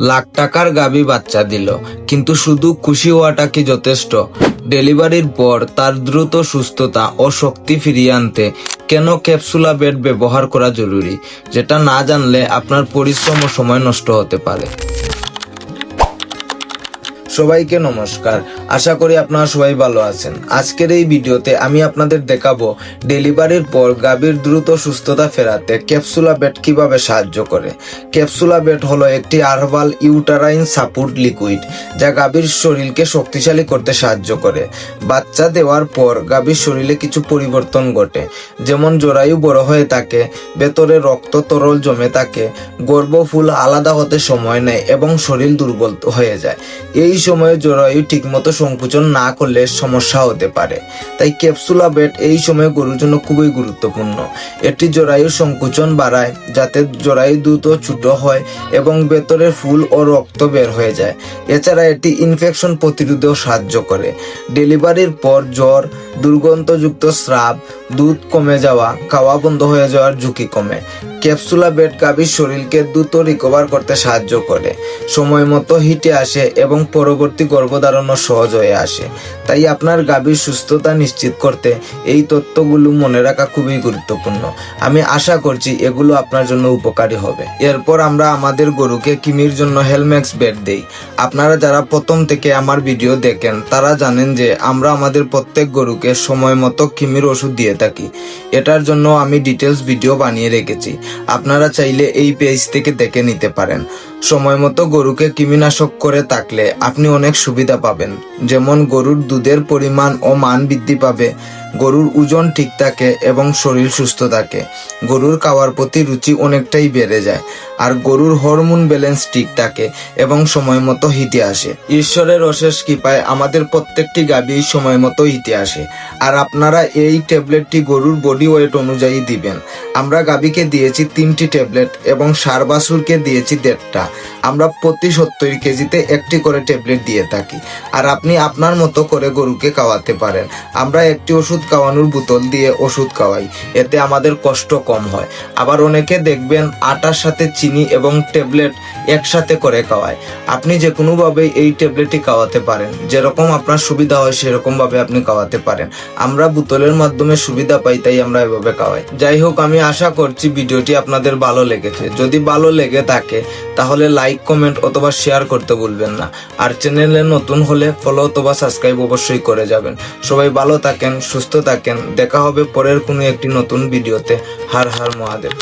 লাখ টাকার গাবি বাচ্চা দিল। কিন্তু শুধু খুশি হওয়াটা কি যথেষ্ট? ডেলিভারির পর তার দ্রুত সুস্থতা ও শক্তি ফিরিয়ে আনতে কেন ক্যাপসুলা বেড ব্যবহার করা জরুরি? যেটা না জানলে আপনার পরিশ্রম ও সময় নষ্ট হতে পারে। সবাইকে নমস্কার। আশা করি আপনারা সবাই ভালো আছেন। আজকের এই ভিডিওতে আমি আপনাদের দেখাবো ডেলিভারির পর গাভীর দ্রুত সুস্থতা ফেরাতে ক্যাপসুলা বেড কীভাবে সাহায্য করে। ক্যাপসুলা বেড হলো একটি আরভাল ইউটারাইন সাপোর্ট লিকুইড, যা গাভীর শরীরকে শক্তিশালী করতে সাহায্য করে। বাচ্চা দেওয়ার পর গাভীর শরীরে কিছু পরিবর্তন ঘটে, যেমন জরায়ু বড় হয়ে থাকে, ভেতরে রক্ত তরল জমে থাকে, গর্ভফুল আলাদা হতে সময় নেয় এবং শরীর দুর্বল হয়ে যায়। এই সময়ে জরায়ু ঠিকমতো সংকুচন না করলে সমস্যা হতে পারে। তাই ক্যাপসুলা বেড এই সময়ে গরুর জন্য খুবই গুরুত্বপূর্ণ। এটি জরায়ুর সংকুচন বাড়ায়, যাতে জরায়ু দ্রুত ছোট হয় এবং ভেতরে ফুল ও রক্ত বের হয়ে যায়। এছাড়া এটি ইনফেকশন প্রতিরোধেও সাহায্য করে। ডেলিভারির পর জ্বর, দুর্গন্ধযুক্ত স্রাব, দুধ কমে যাওয়া, খাওয়া বন্ধ হয়ে যাওয়ার ঝুঁকি কমে। ক্যাপসুলা বেড গাভীর শরীরকে দ্রুত রিকভার করতে সাহায্য করে। সময় মতো হিটে আসে এবং পরবর্তী গর্ভধারণও সহজ হয়ে আসে। তাই আপনার গাভীর সুস্থতা নিশ্চিত করতে এই তথ্যগুলো মনে রাখা খুবই গুরুত্বপূর্ণ। আমি আশা করছি এগুলো আপনার জন্য উপকারী হবে। এরপর আমরা আমাদের গরুকে কিমির জন্য হেলমেক্স বেড দেই। আপনারা যারা প্রথম থেকে আমার ভিডিও দেখেন, তারা জানেন যে আমরা আমাদের প্রত্যেক গরুকে সময় মতো কিমির ওষুধ দিয়ে থাকি। এটার জন্য আমি ডিটেলস ভিডিও বানিয়ে রেখেছি। আপনারা চাইলে এই পেজ থেকে দেখে নিতে পারেন। সময় মতো গরুকে কৃমিনাশক করে থাকলে আপনি অনেক সুবিধা পাবেন। যেমন গরুর দুধের পরিমাণ ও মান বৃদ্ধি পাবে। গরুর ওজন ঠিক থাকে এবং শরীর সুস্থ থাকে। গরুর খাওয়ার প্রতি রুচি অনেকটাই বেড়ে যায় আর গরুর হরমোন ব্যালেন্স ঠিক থাকে এবং সময় মতো হিটে আসে। ঈশ্বরের অশেষ কৃপায় আমাদের প্রত্যেকটি গাভী সময় মতো হিটে আসে। আর আপনারা এই ট্যাবলেটটি গরুর বডি ওয়েট অনুযায়ী দিবেন। আমরা গাভীকে দিয়েছি তিনটি ট্যাবলেট এবং সার বাছুরকে দিয়েছি দেড়টা। আমরা প্রতি সত্তর কেজিতে একটি করে ট্যাবলেট দিয়ে থাকি। আর আপনি আপনার মতো করে গরুকে খাওয়াতে পারেন। আমরা একটি ওষুধ খাওয়ানোর বোতল দিয়ে ওষুধ খাওয়াই, এতে আমাদের কষ্ট কম হয়। আবার অনেকে দেখবেন আটার সাথে চিনি এবং ট্যাবলেট একসাথে করে খাওয়ায়। আপনি যে কোনোভাবে এই ট্যাবলেটটি খাওয়াতে পারেন। যেরকম আপনার সুবিধা হয় সেরকম ভাবে আপনি খাওয়াতে পারেন। আমরা বোতলের মাধ্যমে সুবিধা পাই, তাই আমরা এভাবে খাওয়াই। যাই হোক, আমি আশা করছি ভিডিওটি আপনাদের ভালো লেগেছে। যদি ভালো লেগে থাকে, তাহলে লাইক কমেন্ট অথবা শেয়ার করতে ভুলবেন না। আর চ্যানেলে নতুন হলে ফলো অথবা সাবস্ক্রাইব অবশ্যই করে যাবেন। সবাই ভালো থাকেন সুস্থ থাকেন। দেখা হবে পরের কোনো একটি নতুন ভিডিওতে। হার হার মহাদেব।